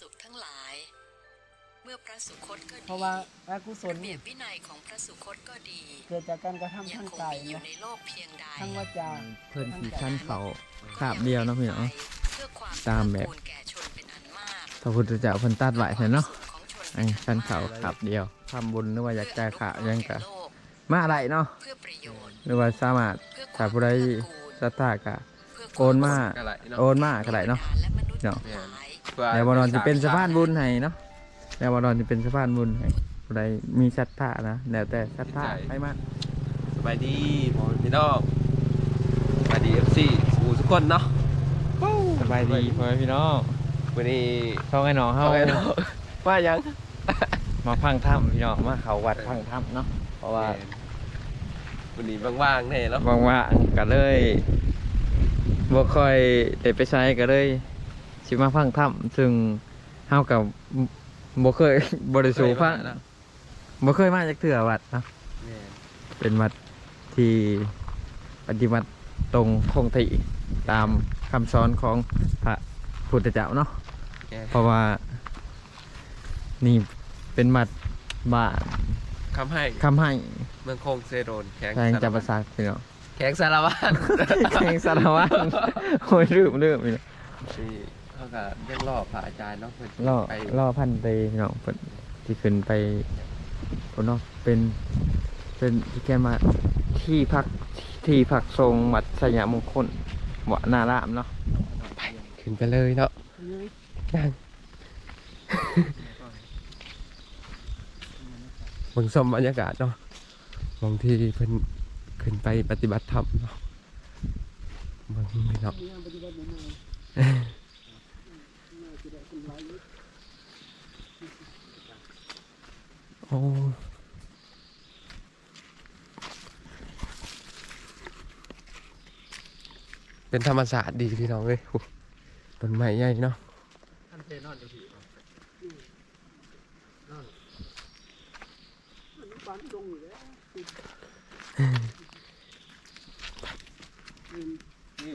ษุทั้งหลาย เมื่อพระสุคตก็ดีเพราะว่าอากุศลระเบีนี่ยบวินัยของพระสุคตก็ดีเกิดจากการกระทำยัทางงคงกายมีอยู่เนาะในโลกเพียงใดทางวาจาเพิ่นสีชั้นเขาขาบเดียวเนาะพี่น้องเพื่อความตามแบบเกื้อกูลแก่ชนเป็นอันมากพระพุทธเจ้าเพิ่นตัดไว้ให้เนาะของชนอันชั้นเขาขาบเดียวทำบุญหรือว่าอยากจ่ายขายังกะโลกมาอะไรเนาะเพื่อประโยชน์หรือว่าสามารถเพื่อคถ้าวามผู้ใดเกื้อกูลศรัทธากะเพื่อโอนมาก็ไหลเนาะโอนมาก็ได้เนาะและมนุษย์เนาะ ทั้งหลายแล้วบอลอนจะเป็นสะพานบุญให้เนาะแล้วบอลอนจะเป็นสะพานบุญให้ผู้ใดมีศรัทธานะแล้วแต่ศรัทธาให้มากสบายดีหมอพี่น้องสบายดีเอฟซีสูทุกคนเนาะสบายดีพ่อแม่พี่น้องวันนี้เข้าไงน้องเข้าเอาไงไงน้องเนาะว่ายังมาพังถ้ำพี่น้องมาเขาวัดพังถ้ำเนาะเพราะว่าวันนี้ว่างๆแน่เนาะว่างๆก็เลยบ่ค่อยได้ไปใช้ก็เลย สิมาพังถ้ำซึ่งเฮากับบ่เคยบ่ได้สู่พังบ่เคยมาจากเถื่อวัดเนาะแม่นเป็นวัดที่ปฏิบัติตรงคงที่ตามคำสอนของพระพุทธเจ้าเนาะแม่นเพราะว่านี่เป็นวัดบ้านคำให้คำให้เมืองคงเซโรนแข็งแขงจับประสารสาทพี่น้องแข็งสารวัตรแขงสารวัตรโอ้ยลืมลืมพี่น้องนี่ เขาก็ยังรอพระอาจารย์เนาะเพิ่นล่อไปล่อพันเตพี่น้องเพิ่นที่ขึ้นไปพุ่นเนาะเป็น เป็นที่แกมาที่พักที่พักทรงวัดสยามมงคลวะนารามเนาะขึ้นไปเลยเนาะยังเบิ่งชมบรรยากาศเนาะบางทีเพิ่นขึ้นไปปฏิบัติธรรมเนาะเบิ่งพี่น้องปฏิบัติใหม่ๆน่าจะได้คนหลายอยู่ โอ้เป็นธรรมศาสตร์ดีพี่น้องเลยต้นไม้ใหญ่เนาะท่านเพนอนอยู่พี่มันมีปานดงอยู่แล้วนี่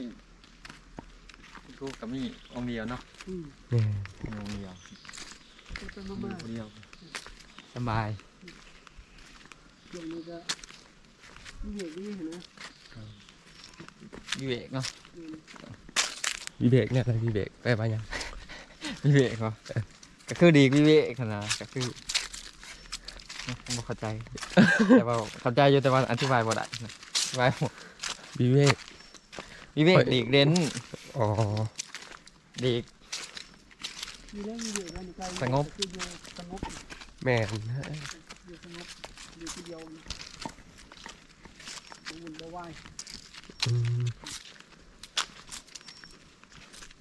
กูกกับมี่องเดียวเนาะ นี่งค์เดียวงค์เดียวสบายช่วงนี้ก็มีเหตุนี้เห็นไหมวิเวกเนาะวีเบกเนี่ยอะไรวีเบกไปไปยังวิเวกเหรอก็คือดีวิเวกขนาดก็คือไม่เข้าใจ แต่ว่าเข้าใจอยู่แต่ว่าอธิบายบ่ได้นะอธิบายวีเบกวิเวกดีกเด่นอ๋อดีก สงบคืออยู่สงบ แม่นอยู่สงบอยู่ที่เดียวนะบ่วุ่นบ่วายอืม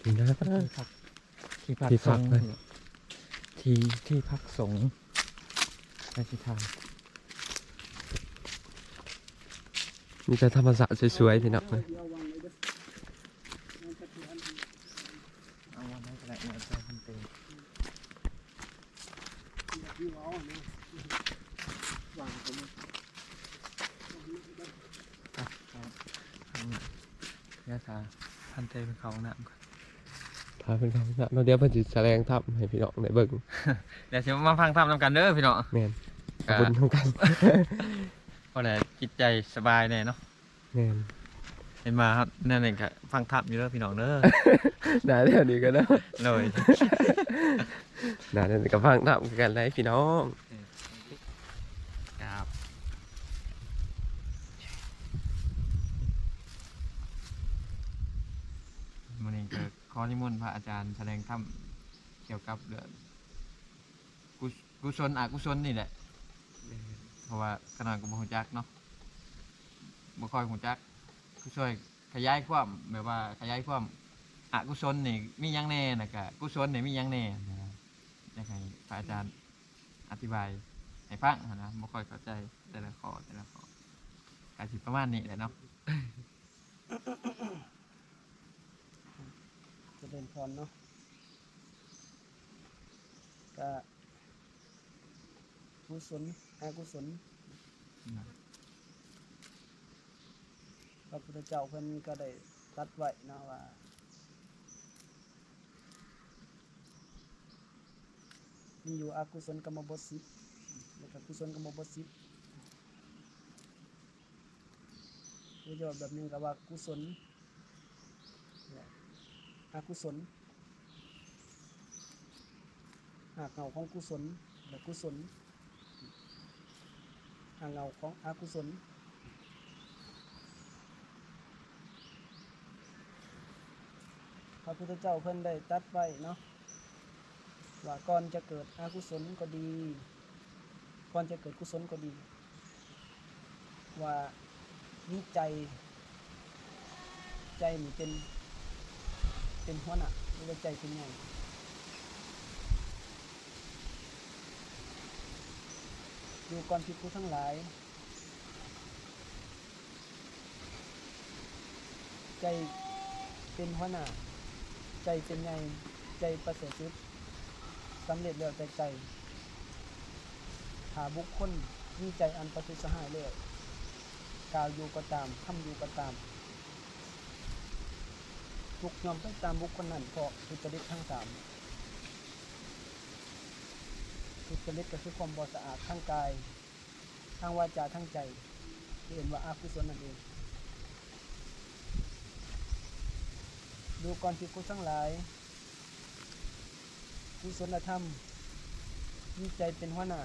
นี่นะ ที่พักที่พักที่สพักงฆ์เลย ที่ที่พักสงฆ์ราชทานมีแต่ธรรมศาสตร์สวยๆพี่น้องเลย ยาชาพันเตเป็นเขาหนามก่อนพาเพื่อนเขาเนาะเดี๋ยวเพิ่นสิแสดงทับให้พี่น้องได้เบิ่งเดี๋ยวเชิญมาฟังทำนำกันเด้อพี่น้องแม่นขอบคุณทุกกันก็เลยจิตใจสบายแน่เนาะ แม่น เห็นมาครับนั่นเองครับฟังทับอยู่เด้อพี่น้องเด้อได้เดี๋ยวนี้ก็เนาะเลยได้เดี๋ยวนี้ก็ฟังทับกันได้พี่น้องครับวันนี้ก็ขอนิมนต์พระอาจารย์แสดงธรรมเกี่ยวกับเรื่องกุศกุศลอกุศลนี่แหละ เพราะว่าขนาดกูบ่ฮู้จักเนาะบ่ค่อยฮู้จักกู ช่วยขยายความแบบว่าขยายความอกุศลนี่มีหยังแน่นะกะกุศลนี่มีหยังแน่นะอยากให้พระอาจารย์อธิบายให้ฟังหั้นนะบ่ค่อยเข้าใจแต่ละข้อแต่ละข้อก็สิประมาณนี้แหละเนาะจะเป็นพรเนาะก็กุศลอกุศลพ ระพุทธเจ้าเพิ่นก็ได้ตัดไว้นะว่ามีอยู่อกุศลกรรมบทสิบแล้วก็กุศลกรรมบทสิบประโยชน์แบบนึงก็ว่ากุศลอกุศลหากเงาของกุศลและกุศลหากเงาของอกุศล พระพุทธเจ้าเพิ่นได้ตัดไว้เนาะว่าก่อนจะเกิดอกุศลก็ดีก่อนจะเกิดกุศลก็ดี ว่ามีใจใจนี่เป็นเป็นหัวหน้าหรือว่ใจเป็นใหญ่ดูก่อนพิคุทั้งหลาย ใจเป็นหัวหน้า ใจเป็นไงใจประเสริฐสุดสำเร็จแล้วแต่ใจ หาบุคคลมีใจอันประทุษหายแล้วกล่าวอยู่ก็ตามทำอยู่ก็ตามทุกยอมไปตามบุคคลนั้นเพราะทุจริตทั้งสามทุจริตก็คือความบริสะอาดทั้งกายทั้งวาจาทั้งใจที่เห็นว่าอากุศลนั่นเอง ดูก่อนที่กุทั้งหลายกุศลธรรมมีใจเป็นหัวหน้า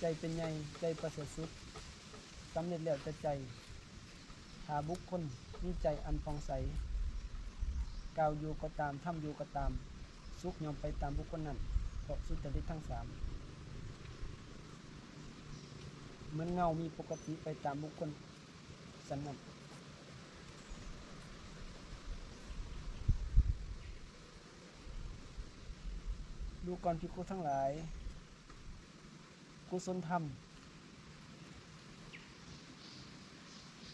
ใจเป็นใหญ่ใจประเสริฐสุดสำเร็จแล้วแต่ใจหาบุคคลมีใจอันฟองใสกล่าวอยู่ก็ตามทำอยู่ก็ตาม สุขยอมไปตามบุคคลนั้นเพราะสุจริตทั้งสามเหมือนเงามีปกติไปตามบุคคลสันนั้น ดูก่อนพิคุทั้งหลาย กุศลธรรม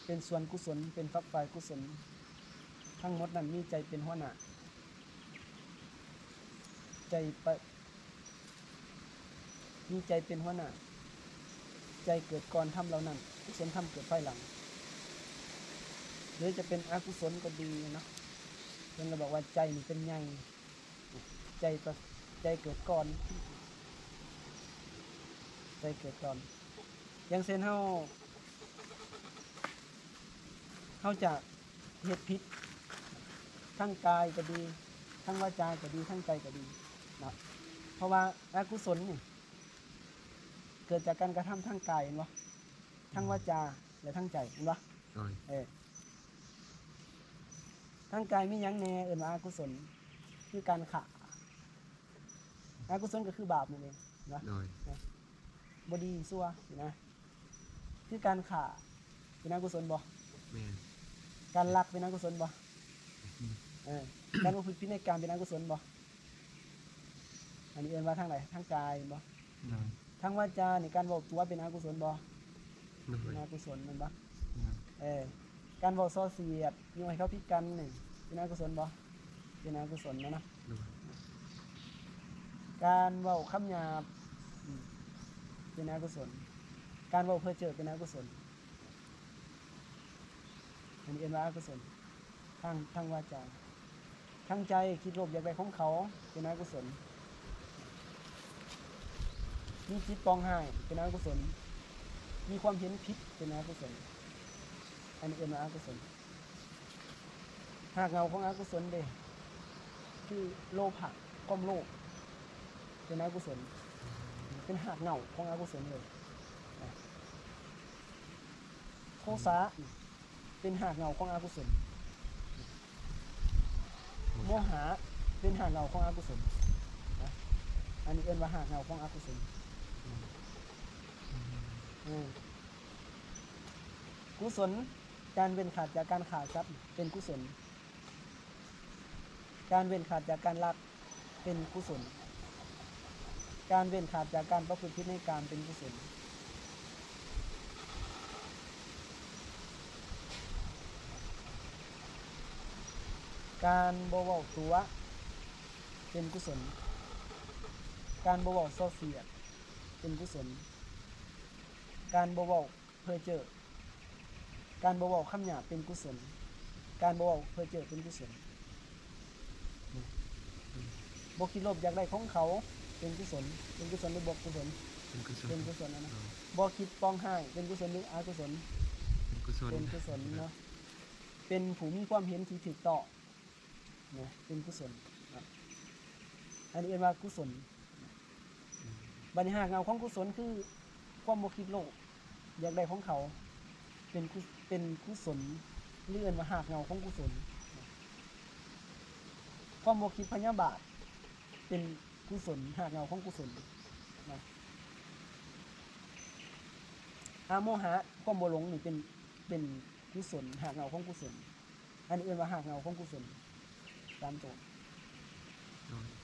เป็นส่วนกุศลเป็นฝักฝ่ายกุศล ทั้งหมดนั้นมีใจเป็นหัวหน้าใจไปมีใจเป็นหัวหน้าใจเกิดก่อนทำเหล่านั้นกุศลทำเกิดภายหลัง หรือจะเป็นอกุศลก็ดีนะเพิ่นก็บอกว่าใจนี่เป็นใหญ่ใจประ ใจเกิดก่อน ใจเกิดก่อนอย่างเช่นเฮาเฮาจะเฮ็ดผิดทั้งกายก็ดี ทั้งวาจาก็ดี ทั้งใจก็ดีนะเพราะว่าอกุศลนี่เกิดจากการกระทำทั้งกายเห็นบ่ทั้งวาจาและทั้งใจเห็นบ่โดยเออทั้งกายมีหยังแหน่เอิ้นว่าอกุศลคือการฆ่า อกุศลก็คือบาปนั่นเองนะโดยบดีซัวนี่นะคือการฆ่าเป็นอกุศลบ่แม่นการลักเป็นอกุศลบ่เออการประพฤติผิดในการเป็นอกุศลบ่อันนี้เอิ้นว่าทางไหนทางกายบ่โดยทางวาจานี่การบอกตัวเป็นอกุศลบ่โดเป็ยนอกุศลแมันบ่โดยเออการบอกส่อเสียดยุ่งให้เขาพิดกันนี่เป็นอกุศลบ่เป็นอกุศลนะนะโดย การเว้าคำหยาบเป็นอกุศล การเว้าเพื่อเจอเป็นอกุศลอันนี้เอ็นว่าอกุศลทางทางวาจาทางใจคิดโลภอยากได้ของเขาเป็นอกุศลมีจิตปองห้ายเป็นอกุศล มีความเห็นผิดเป็นอกุศล อันนี้เอ็นว่าอกุศล หากเงาของอกุศลเด้คือโลภะความโลภ เป็นอกุศล เป็นหากเหงาของอกุศลเลยโทสะเป็นหากเหงาของอกุศลโมหะเป็นหากเหงาของอกุศลนะอันนี้เอิ้นว่าหากเหงาของอกุศลกุศลการเว้นขาดจากการขาดทรัพย์เป็นกุศล การเว้นขาดจากการลักเป็นกุศล การเว้นขาดจากการประพฤติผิดในการเป็นกุศลการบวาตัว เป็นกุศล การบเวาโซเสียด เป็นกุศล การบวาเพื่อเจอ การบเวาคำหยาเป็นกุศล การบวาเพื่อเจอเป็นกุศลบกิโลภอยากได้ของเขา เป็นกุศล เป็นกุศลหรือบอกกุศล เป็นกุศล เป็นกุศลนะนะบ่คิดปองให้เป็นกุศลหรืออกุศล เป็นกุศล เป็นกุศลเนาะ เป็นผู้มีความเห็นที่ถูกต้องเนาะเป็นกุศลเนาะอันนี้เรียกว่ากุศลบัญหาเงาของกุศลคือความบ่คิดโลก อยากได้ของเขา เป็นกุเป็นกุศลเรื่อนว่าหากเงาของกุศลเนาะความบ่คิดพยาบาทเป็น กุศลหากเงาของกุศลนะอาโมหะความบ่หลงนี่เป็นเป็นกุศลหากเงาของกุศล อันนี้เอื่นว่าหากเงาของกุศลตามตัว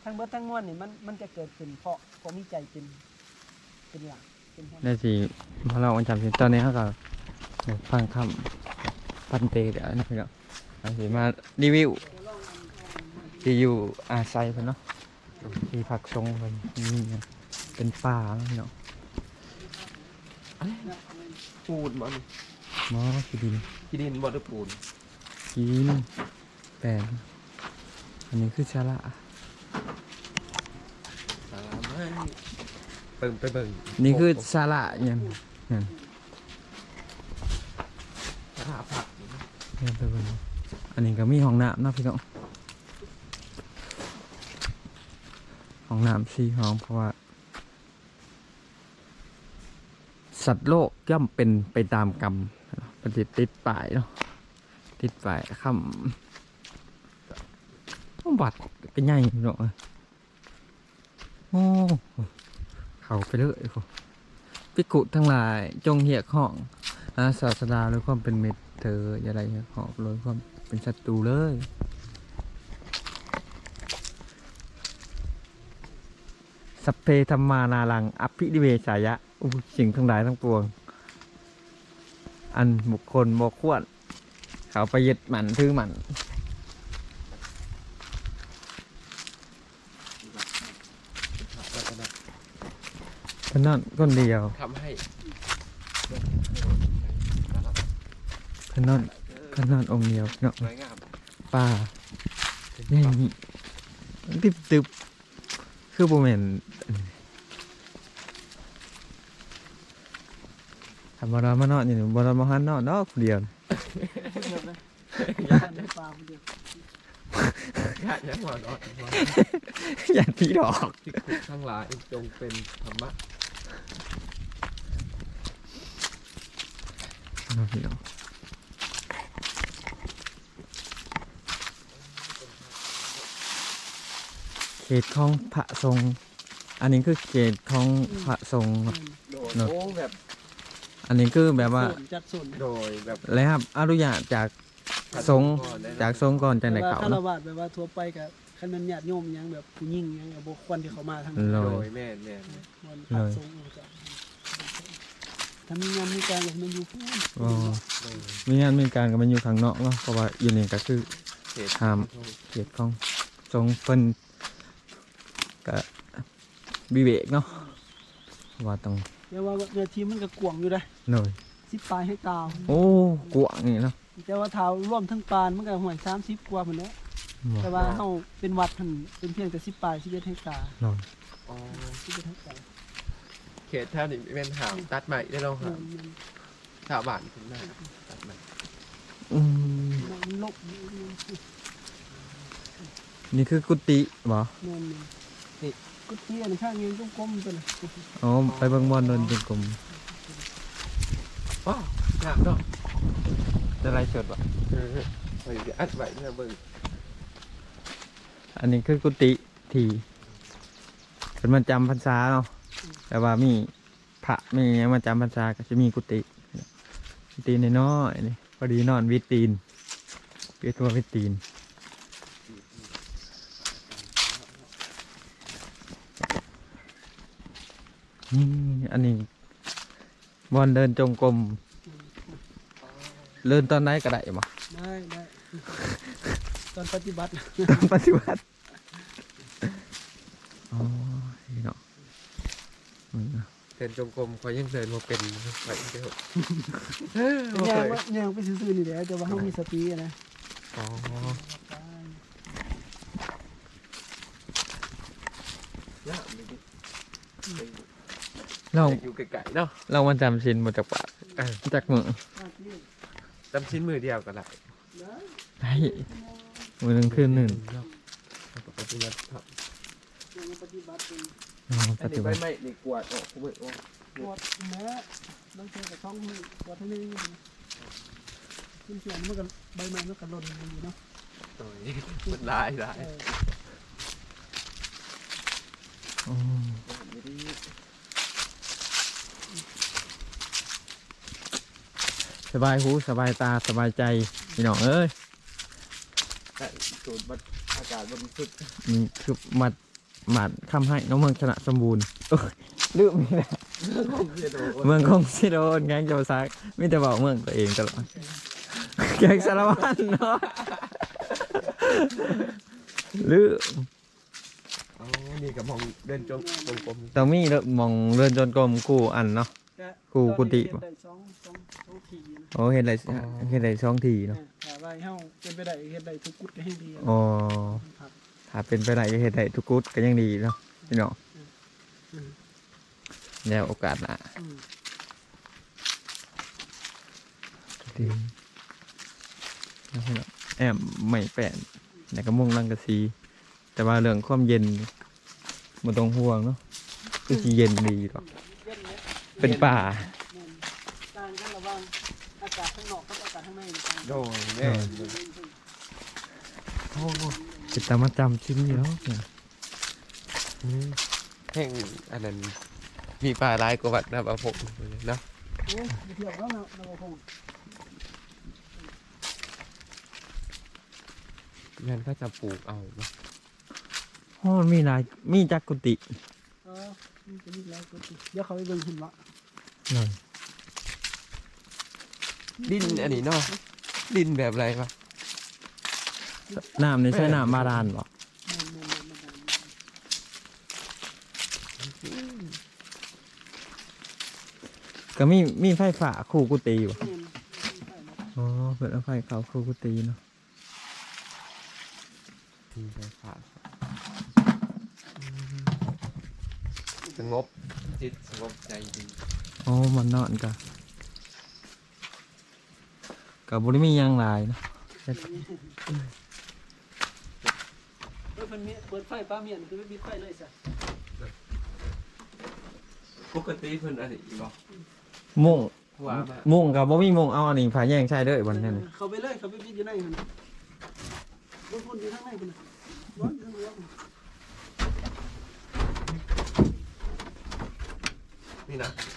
ทั้งเบิดทั้งมวลนี่มันมันจะเกิดขึ้นเพราะเพราะมีใจเป็นเป็นหลักเป็นหัวหได้น้าสิพอเราอันจำสิตอนนี้เขาก็ฟังคำปันเตเดี๋ยวนะพี่เนะอันสิมารีวิวที่อยู่อาศัยเพิ่นเนาะ ที่พักทรงเพิ่นนี่นะเป็นป่าเนาะพี่เนาะปูนบ่นี่หมอคือดินกินดินบ่หรือปูนกินแปลงอันนี้คือชาละสาไม่เบิ่งไปเบิ่งนี่คือชาละยังยังสาผักยังไปเบิ่งอันนี้ก็มีห้องน้ำเนาะพี่น้อง องน้ำสี่ห้องเพราะว่า สัตว์โลกย่อมเป็นไปตามกรรมปฏิติดป่ายเนาะติดป่ายคำบัดก็ใหญ่เนาะโอ้เขาไปเลยโอ้พิกุทั้งหลายจงเหียกห้องอาศาสดาด้วยความเป็นมิตรเธออย่าไรเหียกห้องเลยความเป็นศัตรูเลย สัพเพธรรมานารังอภินิเวสายะอุสิ่งทั้งหลายทั้งปวง อันบุคคลบกควรเขาไปยึดหมันถือหมันแล้วก็นะเพนนั่นคนเดียวทำให้เพนนั่นเพนนั่นองค์เดียวเนาะสวยงามป่าใหญ่นี่ตึบตึบ คือโบแมนทำบอลมานอนอยู่บอลมาหันนอนนอกคนเดียวเดียวเลยย่านในป่าคนเดียวญาติยังหัวเร้อนอย่าพี่ดอกที่คุกทั้งหลายจงเป็นธรรมะเนาะพี่น้อง เขตของพระทรงอันนี้คือเขตของพระทรงเนาะโดยเนอะ โอ้แบบอันนี้คือแบบว่าส่วนจัดส่วนโดยแบบแล้วครับอนุญาตจากทรงจากทรงก่อนจังไดแต่ว่าเขาคารเนาะวะแบบว่าทั่วไปกับคันแมันญาติโยมหยังแบบผู้หญิงหยังกับบุคคลที่เขามาทางเลโดย ยแม่นแม่นวันพระสงฆ์ก็ถ้ามีงานมีการก็ให้มันอยู่พูนอ๋อ โดยมีงานมีการกับมันอยู่ข้างนอกเนาะเพราะว่าอยู่นี่ก็คือเขตห้ามเขตของทรงเพิ่น ก็วิเวกเนาะว่าต้องเดี๋ยวว่าเนื้อที่มันก็กวางอยู่ได้หน่อยสิบปลายให้ตาวโอ้กวางนี่เนาะแต่ว่าเท้าร่วมทั้งปานมันก็ห่วยสามสิบกว่าพุ่นแหล้วแต่ว่าเฮาเป็นวัดหันเป็นเพียงแต่สิบปลายสิบเอ็ดให้ตาหน่อยอ๋อสิบเอ็ดให้ตาเขตแถวนี้เป็นหามตัดใหม่ได้แล้วเอครัอบมันชาวบ้านคุณแม่ตัดใหม่อืมมันลบนี่คือกุฏิบ่แม่ นนี่กุฏิอันข้างเงินจงกรมตัวน่ะอ๋อไปเบิ่งบอลโดนจงกรมว้าวงามเนาะจะไล่สดบ่เออไปอัดไว้เพื่อเบิ่งอันนี้คือกุฏิที่เป็นมาจำพรรษาเนาะแต่ว่ามีพระมีหยังมาจำพรรษาก็จะมีกุฏิกุฏิน้อยๆนี่พอดีนอนวิดตีนวิดตัววิดตีน อันนี้บอลเดินจงกรมเดินตอนไหนก็ได้บ่ได้ได้ตอนปฏิบัติตอนปฏิบัติอ๋อนี่เนาะอืมเดินจงกรมคอยยังเดินมาเป็นไปเดียวเออบ่แยเคงยว่าแยงไปซื่อๆนี่แหละแต่ว่าเฮามีสติอะนะอ๋อ ได้ ยากเลยดิ เราอยู่ไกลๆเนาะเรามันจำชินมาจากปากเออจากมือมาที่จำชิ้นมือเดียวก็ได้นะได้มือหนึ่งคืนหนึ่งเนาะแล้วก็ปฏิบัติธรรมยังปฏิบัติเป็นอ๋อปอันฏินี้ใบบัติไม้นี่กวาดออกกูมือโอ้ปวดแม้บางทีกับท้องมือปวดทั้งนี้อยู่นะขึ้นเสียงมันก็ใบไม้มันก็หล่นอยู่เนาะโอ้ยมันหลายหลาย เออ อ๋อ สบายหูสบายตาสบายใจพี่น้องเอ้ยแต่สูตรบัดอากาศบริสุทธิ์นี่คือมัดหมัดคำให้น้องเมืองชนะสมบูรณ์โอ้ยลืมไม่ได้เสียดายเมืองคงสิโดนแกงเจ้าซักไมแต่จะบอกเมืองตัวเองตลอดแกงสารวัตรเนาะลืมอ๋อนี่กับมองเดินจงตรงกลมต้องมีเด้อมองเรือนจนกลมกูอันเนาะ แต่กูกุฏิตอนปะนี้เฮ็ดได้สองสองสองทีนะโอ้เห็นไรเห็นไรช่องทีเนาะแต่ว่าเฮาเป็นไปได้เฮ็ดได้ทุกกุดก็ให้ดีอะอ๋อครับถ้าเป็นไปได้ก็เห็นได้ทุกกุดก็ยังดีเนาะพี่น้องอืมแล้วโอกาสหน้าอืมดีแล้วพี่น้องแอมไม่แปลนแต่ก็มุ่งรังกะซี แต่ว่าเรื่องความเย็นมันต้องห่วงเนาะคือสิเย็นดีหรอก เย็นเนี่ยเป็นป่าแม่นต่างกันระหว่างอากาศข้างนอกกับอากาศข้างในนี่ต่างโดกันยแน่โอ้จิตตามาจำชิ้นนี้แล้วเนี่ยอืมแห่งอันนั้นมีป่าหลายกว่าวัดนะบ่าวผมเนาะโอ้ยไปเที่ยวแล้วนะนวพงศ์งั้นก็จะปลูกเอาเนาะโอ้มีหลายมีจักกุฏิเออมันจะมีแล้วก็สิเดี๋ยวเขาไปเบิ่งหุ่นวะหน่อย ดินอันนี้เนาะดินแบบอะไรวะน้ำนี่ใช่น้ำบาดาลบ่แม่นแม่นแม่นแม่นแม่นก็มีมีไฟฟ้าคู่กุฏิอยู่แม่นอ๋อเปิดเอาไฟเขาคู่กุฏิเนาะมีไฟฟ้าสงบจิตสงบใจดี อ๋อมันนอนกะกับบริมีหยังหลายเนาะเออเพิ่นมีเปิดไฟป้าเมียนคือไม่ปิดไฟเลยจ้ะปกติเพิ่นอันนี้บ่มุ่งหัวมามุ่งกับบ่มีมุ่งเอาอันนี้ผาแย่งใช่เด้อบนนั้นเขาไปเลยเขาไปปิดอยู่ในหั่นบางคนอยู่ข้างในพุ่นน่ะร้อนข้างนอกนี่นะยังแ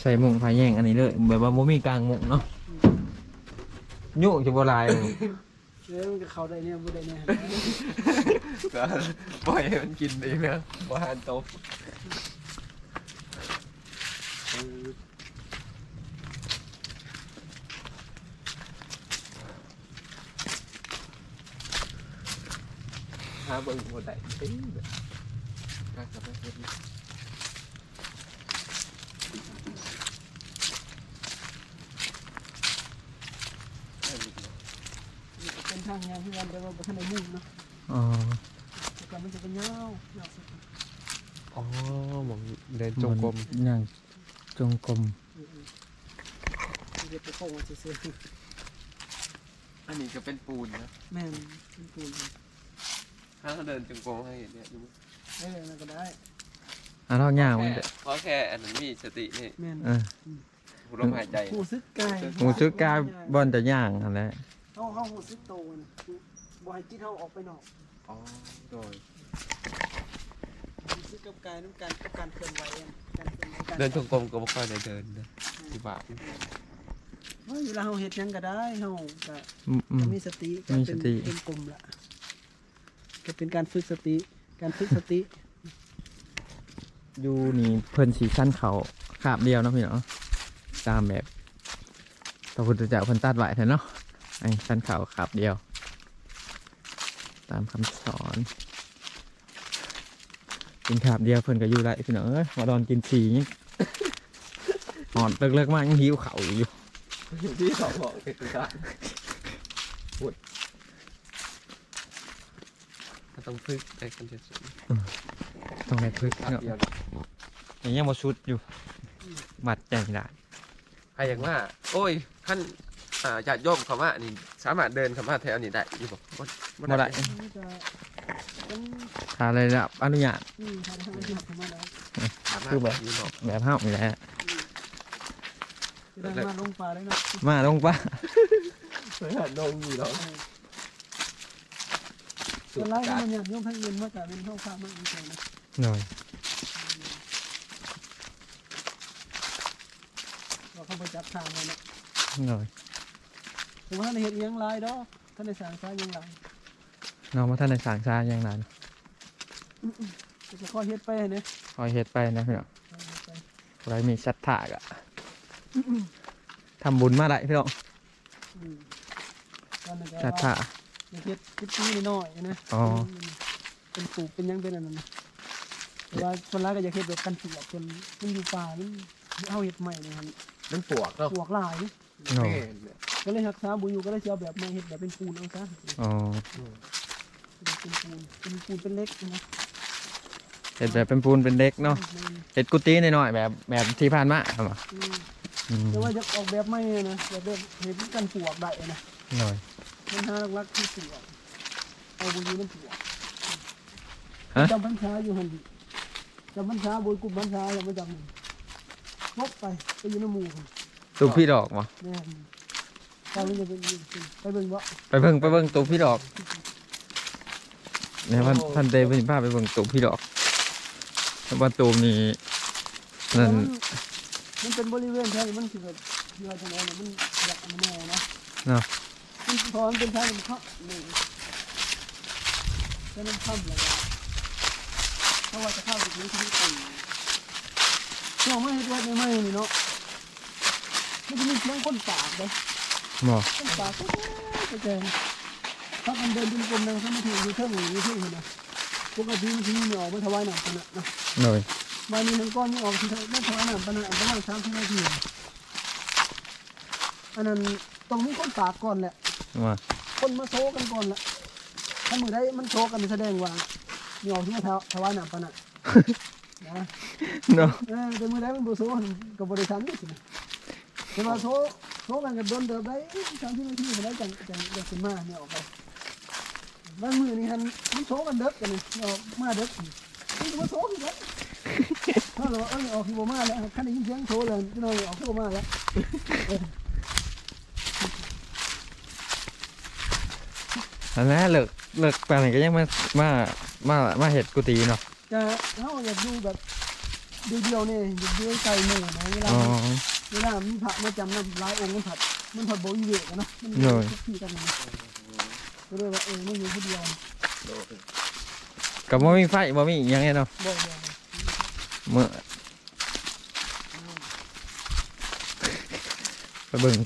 ใส่มุ่งผาแย่งอันนี้เลยแบบว่าบ่มีกลางมุ่งเนาะยุ่งจะบ่หลายเลยเออมันก็เข้าได้เนี่ยบ่ได้เนี่ยก็ปล่อยให้มันกินเองนะบ่หานโตกเออหาเบิ่งบ่ได้เอ้ยแบบการกลับไปเฮ็ดนี่ นี่ก็เป็นทางยาวที่วันแต่ว่าบ่ทันได้มุ่งเนาะ อ๋อ แต่ก่อนมันจะเป็นยาวยาวสุด อ๋อหมองเดิ นจงกรมอย่างจงกรมเออๆมันจะไปโค้งมาซื่ออันนี้ก็เป็นปูนนะๆแม่นเป็นปูนถ้าเราเดินจงกรมให้เห็นเนี่ยดูเออนั่นก็ได้ อะลอกย่างมันแค่เพราะแค่อันนั้นมีสตินี่แม่นเออหูลมหายใจหูซึกกายหมูซื้อกาบอนจะย่างอะไรเฮาเฮาหูซึกโตนะบ่ให้จิตเฮาออกไปนอกอ๋อโดยหูซึกกับกายน้ำการกับการเคลื่อนไหวอะการ เคลื่อนไหวการเดินจงกรมก็ไม่ค่อยได้เดินนะที่บ้านเฮ้ยเวลาเฮาเฮ็ดหยังก็ได้เฮาก็อืมอืมก็มีสติก็มีเป็สนติ เป็นกลุ่มละก็เป็นการฝึกสติ การฝึกสติ อยู่นี่เพิ่นสีสั้นเขาขาบเดียวเนาะพี่เนาะตามแบบพระพุทธเจ้าเพิ่นตัดไว้แท้เนาะไอ้สั้นเขาขาบเดียว ตามคำสอน กินขาบเดียวเพิ่นก็อยู่ไรพี่เนาะเอ้ยมาดอนกินฉี่ยังหอนเลิกๆมากยังหิวเข่าวอยู่ที่สองบอกเป็นการพูดก็ต้องฝึกในการเฮ็ดสวนต้องให้พึกครับเนาะเดียวยังยังบ่สุดอยู่มัดใหญ่ได้ใครอย่างว่า โอ้ยขั้นอ่าญาติโยมเขาว่านี่สามารถเดินเข้ามาแถวนี้ได้อยู่บ่บ่บ่ได้ นี่จะเป็นถ้าอะไรละอนุญาตคือแบบแบบเฮานี่แหละมาลงป่าได้เนะมาลงป่าสวยหาดงอยู่เนาะส่วนไล่ก็มันอยากโยมทั้งเงินมาจากเป็นเข้าข้ามากจริงๆนะหน่อยเราเข้าไปจับทางมันเนะหน่อยแต่ว่าท่านเห็นยังลายดอกท่านได้สร้างสายยังลาย น้องมาท่านในสร้างชาอย่างนั้นก็จะข้อเฮ็ดไปเนี่ยคอยเฮ็ดไปนะพี่น้องไปใครมีศรัทธาก็ทำบุญมาได้พี่น้องอืมตอนนั้นก็ศรัทธาอยากเฮ็ดคิดปีน้อยๆนะอ๋อเป็นปลูกเป็นหยังเป็นอันนั้นนะแต่ว่าคนร้ายก็อยากเฮ็ดแบบกันเปียกจนมันอยู่ป่ามันเอาเฮ็ดใหม่เลยครับมันปวกเนาะปลวกหลายหน่อยแม่นเนี่ยก็เลยรักษาบุญอยู่ก็เลยสิเอาแบบใหม่เฮ็ดแบบเป็นปูนเอาซะอ๋อ เป็นปูนเป็นปูนเป็นเล็กนะเฮ็ดแบบเป็นปูนเป็นเด็กเนาะเฮ็ดกุฏิหน่อยๆแบบแบบที่ผ่านมาครับบ่อืมอืมแต่ว่าจะออกแบบใหม่นะแบบแบบเฮ็ดกันปลวกได้นะหน่อยมันหาหลักๆที่ปลวกเอาบุญอยู่มันปลวกฮะจำพรรษาอยู่หั่นดิจำพรรษาบุญกุมพรรษาแล้วมาจำนี่พบไปไปอยู่ในหมู่พุ่นตูพี่ดอกบ่แม่นตอนนี้จะเป็นอยู่ไปเบิ่งว่าไปเบิ่งไปเบิ่งตูพี่ดอก เนี่ยพันพันเตเป็นภาพไปเบิ่งตูพี่ดอกแต่ว่าตูมนี่นั่นมันเป็นบริเวณแค่นี้มันคือแบบที่ว่าจังไดเนี่ยมันอยากมันแน่นะเนาะมันพอมันเป็นทางมันเข้านี่แค่นั้นค่ำเลยนะเพราะว่าจะเข้าถึงนี้ที่นี่ก่อนช่วงไม่ให้ด้วยไม่นี่เนาะมันจะมีเสียงคนปากเลยบ่คนปากก็จะแจง ถ้ามันเดินจงกรมนั่งสมาธิอยู่เท่าอยู่เท่าอยู่นะปกติมันจะมีเหนียวมาถวายหนังขนาดนะหน่อยบางทีทั้งก้อนยังออกที่ไม่ถอยหนามปานนั้นประมาณสามสิบนาทีอันนั้นต้องมีคนปากก่อนแหละว่าคนมาโซกันก่อนแหละถ้ามือได้มันโซกันแสดงว่ามีออกที่มาถวายหนามปานนั้นนะเนาะเออแต่มือได้มันโบโซกันกับบริษัทนี่สินะแต่ว่าโซโซกันกับโดนเดิมได้สามสิบนาทีไปได้จังจังจังขึ้นมาเนี่ยออกไป บางมือนี่ฮันมันโซกันเด็กกันนี่ออกมาเด็กนี่ก็มาโซกันแล้วถ้าเราเออออกที่บ่มาแล้วคันได้ยินเสียงโทรเลยพี่น้องออกที่บ่มาแล้วอันนั้นเลิกเลิกไปไหนก็ยังมามามามาเฮ็ดกุฏิเนาะจะเฮาอยากดูแบบเดียวๆนี่อยากดูไกลหมู่นะเวลาอ๋อเวลามีพระมาจำนำหลายองค์มันผัดมันผัดบ่อยู่เวกอะเนาะมันเลยทุกที่กันนะ ก็เลยว่าเออมันอยู่ผู้เดียวก็บ่มีไฟบ่มีอิหยังไงเนาะบ่บ่เมื่อไปเบิ่ง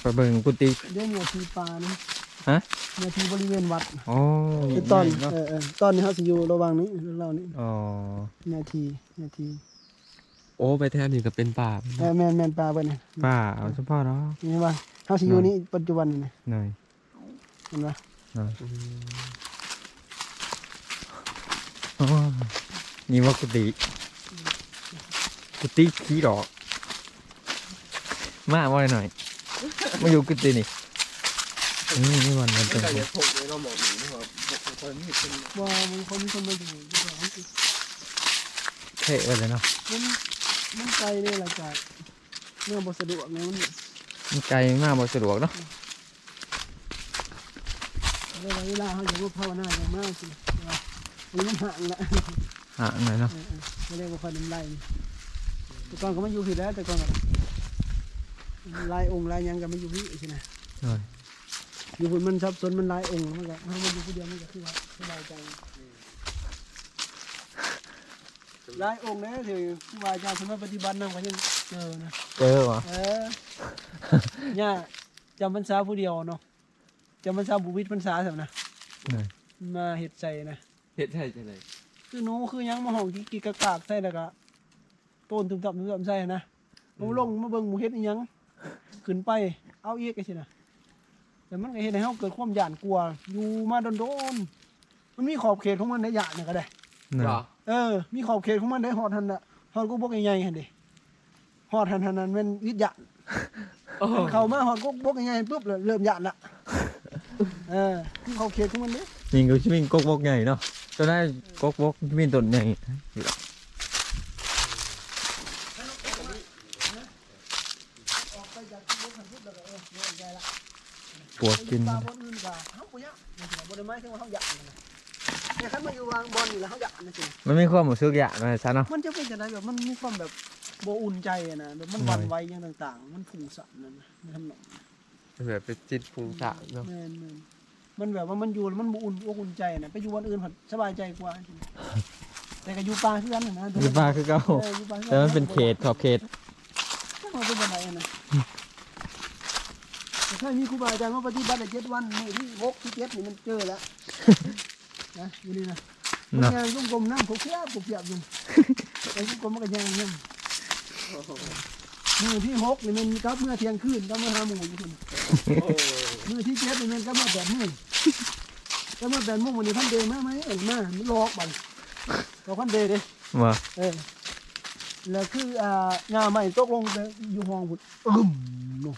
ไปเบิ่งกุฏิเรื่องเนื้อที่ป่านี่ฮะเนื้อที่บริเวณวัดอ๋อคือตอนเนาะเออเออตอนนี้เฮาสิอยู่ระหว่างนี้เรานี่อ๋อเนื้อที่เนื้อที่โอ้ไปแถวนี้ก็เป็นป่าเออแม่นแม่นป่าเบิ่นน่ะป้าเอาเฉพาะเนาะนี่ว่าเฮาสิอยู่นี่ปัจจุบันนี่นะหน่อย เห็นป่ะอืมอ๋อ นี่ว่ากุฏิกุฏิผีดอก มาบ่อยหน่อย มาอยู่กุฏินี่นี่นี่วันมันมันเป็นว่ามันคนมีคนมาอยู่ดีกว่าเท่ไปเลยเนาะมันมันไกลเนี่ยหละจากเมื่อบสะดวกเนี่ยมันมันไกลมากบสะดวกเนาะ เวลาเวลาเขาอยากว่าภาวนาอย่างมากสิมันมันห่างละห่างหน่อยเนาะไม่เรียกว่าคอยน้ำลายแต่ก่อนก็มาอยู่ผิดแล้วแต่ก่อนก็ลายองค์ลายยังก็มาอยู่พี่สินะหน่อยอยู่พุ่นมันซับซ้อนมันลายองค์มันก็มันอยู่คนเดียวมันก็คือว่าสบายใจลายองค์เนี่ยถือครูบาอาจารย์สมัยปฏิบัตินั่งก็ยังเจอนะเจอวะเออเนี่ยจำพรรษาผู้เดียวเนาะ จำพรรษาบุวิตพรรษาสำนะหน่อยมาเห็ดใจนะเฮ็ดใช่จังได๋คือหนูคือหยังมาห้องกิกกิกกากๆใส่แล้วก็ต้นตุ่มตับตุ่มตับใส่นะหนูลงมาเบิ่งหมูเฮ็ดอีหยังขึ้นไปเอาอีกไอ้สินะแต่มันก็เฮ็ดให้เฮาเกิดความหยานกลัว อยู่มาโดนมันมีขอบเขตของมันในหยาดเนี่ยก็ได้นะเหรอเออ มีขอบเขตของมันได้หอดทันน่ะหอดก็บกใหญ่ๆเห็นดิหอดทันทันนั้นเป็นวิทยาโอ้ เข้ามาหอดก็บกใหญ่ๆปุ๊บเลยเริ่มหยาดละ เออมีขอบเขตของมันเด้ยิงก็ชิมิงกกบกใหญ่เนาะตัวนั้นกกบกชิมิงต้นใหญ่ออกไปจากที่บกทันปุ๊บแล้วก็เออเริ่มใจละปวดกินปลาบอลอื่นก็เฮาบ่ยะนี่สิบ่ได้หมายถึงว่าเฮาหยาดนะเนี่ยคันมาอยู่วางบอลนี่แล้วเฮาหยาดนะสิมันมีความรู้สึกอย่างนะซะเนาะมันจะเป็นจังไดแบบมันมีความแบบบ่อุ่นใจอะนะแบบมันหวั่นไหวอย่างต่าง ๆ มันฝุ่งสั่นนั่นนะในทำนอง แบบเป็นจิตพุงสะเนาะแม่นๆมันแบบว่ามันอยู่แล้วมันบ่อุ่นอกอุ่นใจนะไปอยู่วันอื่นผัดสบายใจกว่าจริงแต่ก็อยู่ป่าคือกันนะนะอยู่ป่าคือเก่าเอออยู่ป่าคือกัแต่มันเป็นเขตขอบเขตมันเป็นจังไดอะนะแต่ถ้ามีครูบาอาจารย์มาปฏิบัติได้เจ็ดวันมื้อที่หกที่เจ็ดนี่มันเจอแล้วนะอยู่นี่นะมันเนาะ ยางกลมๆน้ำขบเพียบขบเพียบอยู่ ไอ้กลมๆมันก็ยางย่ำ มือที่หกนี่มันกับเมื่อเที่ยงคืนก็มาหาหมูอยู่คนโอ้มือที่เจ็ดนี่มันก็มาแปดโมงก็มาแปดโมงวันนี้พันเดย์มาไหมเออมามันหลอกบันหลอกพันเดย์เด้ว่าเออแล้วคืออ่างาใหม่ตกลงไปอยู่ห้องพุดอึมลง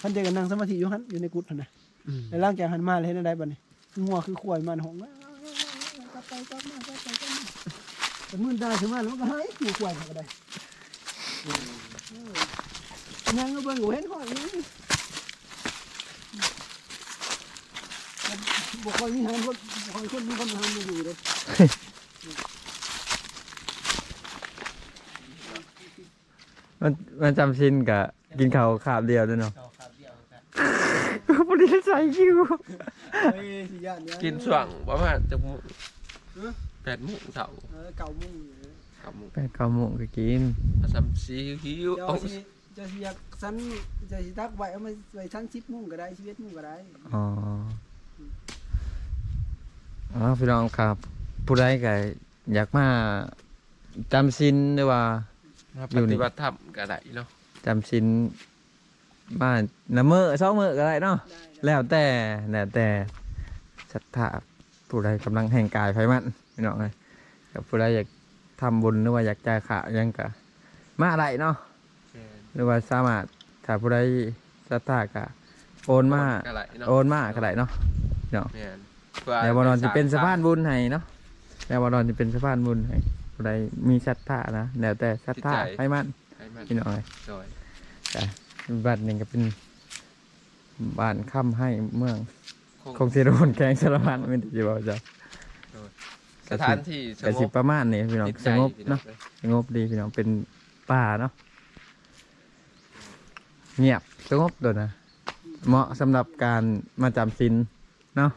พันเดย์ก็นั่งสมาธิอยู่หันอยู่ในกุฏิหั่นนะอืมแล้วร่างแกหันมาเลยเห็นได้บัดนี้คืองัวคือควายมันห้องกลับไปกลับมากลับไปกลับมาแต่มื่นได้ถึงมาแล้วมันก็หายอยู่ควายมันก็ได้เออ ยังก็เบิ่งอยู่เห็นห้องนี้บอกคอยมีหางคนบอกคอยคนมีคนหางมาอยู่เลยมันมันจำชินกับกินข้าวขาบเดียวด้วยเนาะเอาครับเดียวครับบริษัทคิวเฮ้ยสิญาติเนี่ยกินส่วงประมาณจะมุเออแปดโมงเสาร์เออเก่ามุ่ง อยู่เลยกับมุงแปดข้าวหมูก็กินซัมซีฮิวเดี๋ยวเอาสิจะสิอยากสันจะสิตักไว้เอามาไว้ชั้นสิบมุ่งก็ได้ชีวิตมุ่งก็ได้อ๋ออ๋อพี่น้องครับ ผู้ใดก็อยากมาจำชินหรือว่าปฏิบัติธรรมก็ได้เนาะจำชินมาน้ำมือสองมือก็ได้เนาะได้แล้วแต่แล้วแต่ศรัทธาผู้ใดกำลังแห่งกายไฟมันพี่น้องเลยกับผู้ใดอยาก ทำบุญหรือว่าอยากจ่ายขาหยังกะมาอะไรเนาะหรือว่าสามารถถ้าผู้ใดศรัทธากะโอนมาก็ได้เนาะโอนมาก็ได้เนาะแม่นเพื่อแล้วบอลจะเป็นสะพานบุญให้เนาะแล้วบอลจะเป็นสะพานบุญให้ผู้ใดมีศรัทธานะแล้วแต่ศรัทธาไฟมันให้มันพี่น้องเลยโดยบ้านหนึ่งก็เป็นบ้านค่ำให้เมืองคงสิโดนแกงสารพัดไม่ได้จะบอกจ้ะ สถานที่สแต่งสิบประมาณนี้พี่น้องจิตสใจงบพี่เนาะอ้ยสงบดีพี่น้องเป็นป่าเนาะเงียบสงบตัวนะเหมาะสำหรับการมาจำศีลเนาะ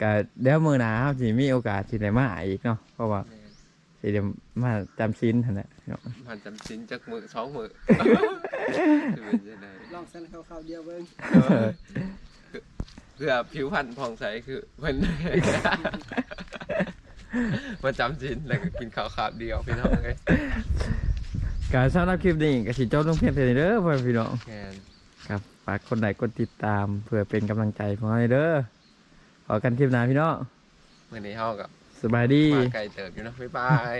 ก็เดี๋ยวมือหนาครับสิมีโอกาสที่ได้มาอีกเนาะเพราะว่าแม่นสิได้มาจำศีลนั่นแหละพี่น้องมันจำสินจากมือสองมือจะเป็นยังไงลองเส้นข้าวๆเดียวเบิ่งเพื่อผิวพรรณผ่องใสคือเพิ่น มาจำสินแล้วก็กินข้าวขาบเดียวพี่น้องเลยการสำหรับคลิปนี้ก็สิจบลงเพียงเท่านี้เด้อพ่อพี่น้องแมนครับฝากคนไหนกดติดตามเพื่อเป็นกำลังใจของเราเด้อขอกันคลิปหน้าพี่น้องมื่อนี้เฮากับสบายดี มาไกลเติบอยู่เนาะบ๊ายบาย